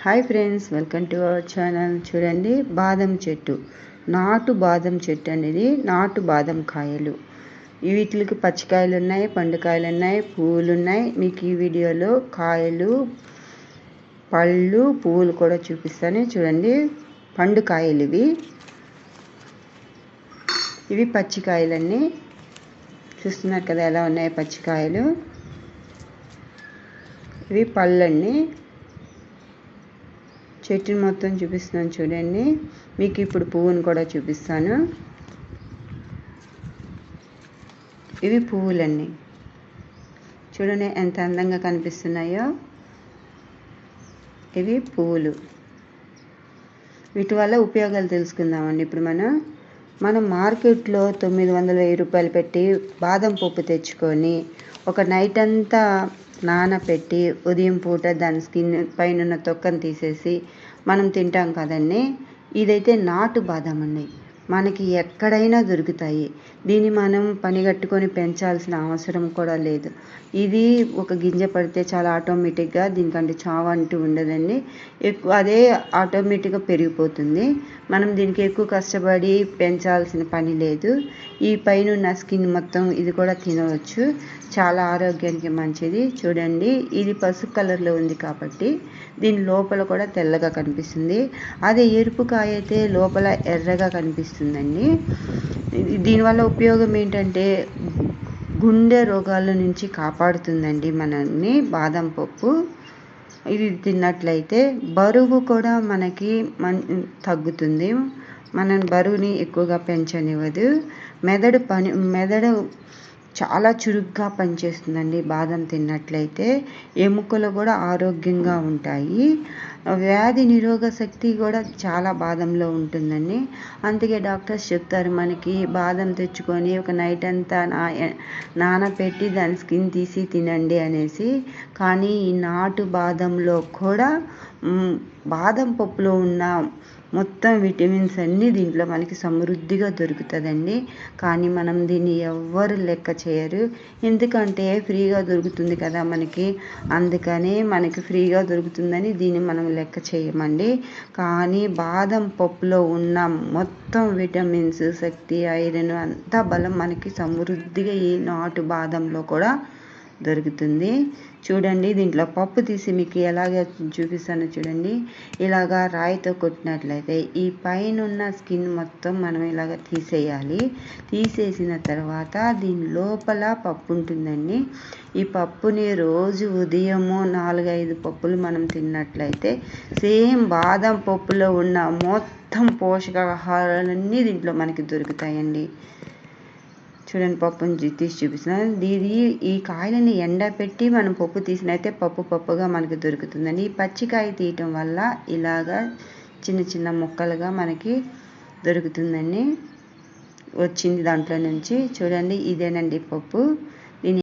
Hi friends welcome to our channel. చూడండి బాదం చెట్టు. నాటు బాదం చెట్టు అనేది నాటు బాదం కాయలు. వీటికి పచ్చికాయలు ఉన్నాయి పండుకాయలు ఉన్నాయి పువ్వులు ఉన్నాయి. మీకు ఈ వీడియోలో కాయలు పళ్ళు పువ్వులు కూడా చూపిస్తాను. చూడండి పండు కాయలు ఇవి. ఇవి పచ్చికాయలన్నీ. చూస్తున్నారు కదా ఎలా ఉన్నాయి పచ్చికాయలు? ఇవి పళ్ళన్నీ. చెట్టుని మొత్తం చూపిస్తున్నాను చూడండి. మీకు ఇప్పుడు పువ్వును కూడా చూపిస్తాను. ఇవి పువ్వులన్నీ చూడండి ఎంత అందంగా కనిపిస్తున్నాయో. ఇవి పువ్వులు. వీటి వల్ల ఉపయోగాలు తెలుసుకుందామండి. ఇప్పుడు మనం మనం మార్కెట్లో తొమ్మిది వందల వెయ్యి రూపాయలు పెట్టి బాదం పప్పు తెచ్చుకొని ఒక నైట్ అంతా నానపెట్టి ఉదయం పూట దాని స్కిన్ పైన ఉన్న తొక్కను తీసేసి మనం తింటాం కదండి. ఇదైతే నాటు బాదం అండి. మనకి ఎక్కడైనా దొరుకుతాయి. దీన్ని మనం పనిగట్టుకొని పెంచాల్సిన అవసరం కూడా లేదు. ఇది ఒక గింజ పడితే చాలా ఆటోమేటిక్గా దీనికంటే చావు అంటూ ఉండదండి. ఎక్కువ అదే ఆటోమేటిక్గా పెరిగిపోతుంది. మనం దీనికి ఎక్కువ కష్టపడి పెంచాల్సిన పని లేదు. ఈ పైన ఉన్న స్కిన్ మొత్తం ఇది కూడా తినవచ్చు. చాలా ఆరోగ్యానికి మంచిది. చూడండి ఇది పసుపు కలర్లో ఉంది కాబట్టి దీని లోపల కూడా తెల్లగా కనిపిస్తుంది. అదే ఎరుపు కాయ అయితే లోపల ఎర్రగా కనిపిస్తుంది. కనిపిస్తుందండి దీనివల్ల ఉపయోగం ఏంటంటే గుండె రోగాల నుంచి కాపాడుతుందండి మనల్ని బాదం పప్పు. ఇది తిన్నట్లయితే బరువు కూడా మనకి మన్ తగ్గుతుంది. మనం బరువుని ఎక్కువగా పెంచనివ్వదు. మెదడు పని మెదడు చాలా చురుగ్గా పనిచేస్తుందండి బాదం తిన్నట్లయితే. ఎముకలు కూడా ఆరోగ్యంగా ఉంటాయి. వ్యాధి నిరోగ శక్తి కూడా చాలా బాదంలో ఉంటుందండి. అందుకే డాక్టర్స్ చెప్తారు మనకి బాదం తెచ్చుకొని ఒక నైట్ అంతా నా నానబెట్టి దాని స్కిన్ తీసి తినండి అనేసి. కానీ ఈ నాటు బాదంలో కూడా బాదం పప్పులో ఉన్న మొత్తం విటమిన్స్ అన్నీ దీంట్లో మనకి సమృద్ధిగా దొరుకుతుందండి. కానీ మనం దీన్ని ఎవ్వరు లెక్క చేయరు. ఎందుకంటే ఫ్రీగా దొరుకుతుంది కదా మనకి. అందుకనే మనకి ఫ్రీగా దొరుకుతుందని దీన్ని మనం లెక్క చేయమండి. కానీ బాదం పప్పులో ఉన్న మొత్తం విటమిన్స్ శక్తి ఐరన్ అంతా బలం మనకి సమృద్ధిగా ఈ నాటు బాదంలో కూడా దొరుకుతుంది. చూడండి దీంట్లో పప్పు తీసి మీకు ఎలాగ చూపిస్తానో చూడండి. ఇలాగా రాయితో కొట్టినట్లయితే ఈ పైన ఉన్న స్కిన్ మొత్తం మనం ఇలాగ తీసేయాలి. తీసేసిన తర్వాత దీని లోపల పప్పు ఉంటుందండి. ఈ పప్పుని రోజు ఉదయము నాలుగైదు పప్పులు మనం తిన్నట్లయితే సేమ్ బాదం పప్పులో ఉన్న మొత్తం పోషకాహారాలన్నీ దీంట్లో మనకి దొరుకుతాయండి. చూడండి పప్పుని తీసి చూపిస్తున్నాను. ఇది ఈ కాయలని ఎండపెట్టి మనం పప్పు తీసినైతే పప్పు పప్పుగా మనకి దొరుకుతుందండి. ఈ పచ్చికాయ తీయటం వల్ల ఇలాగా చిన్న చిన్న ముక్కలుగా మనకి దొరుకుతుందండి. వచ్చింది దాంట్లో నుంచి. చూడండి ఇదేనండి పప్పు.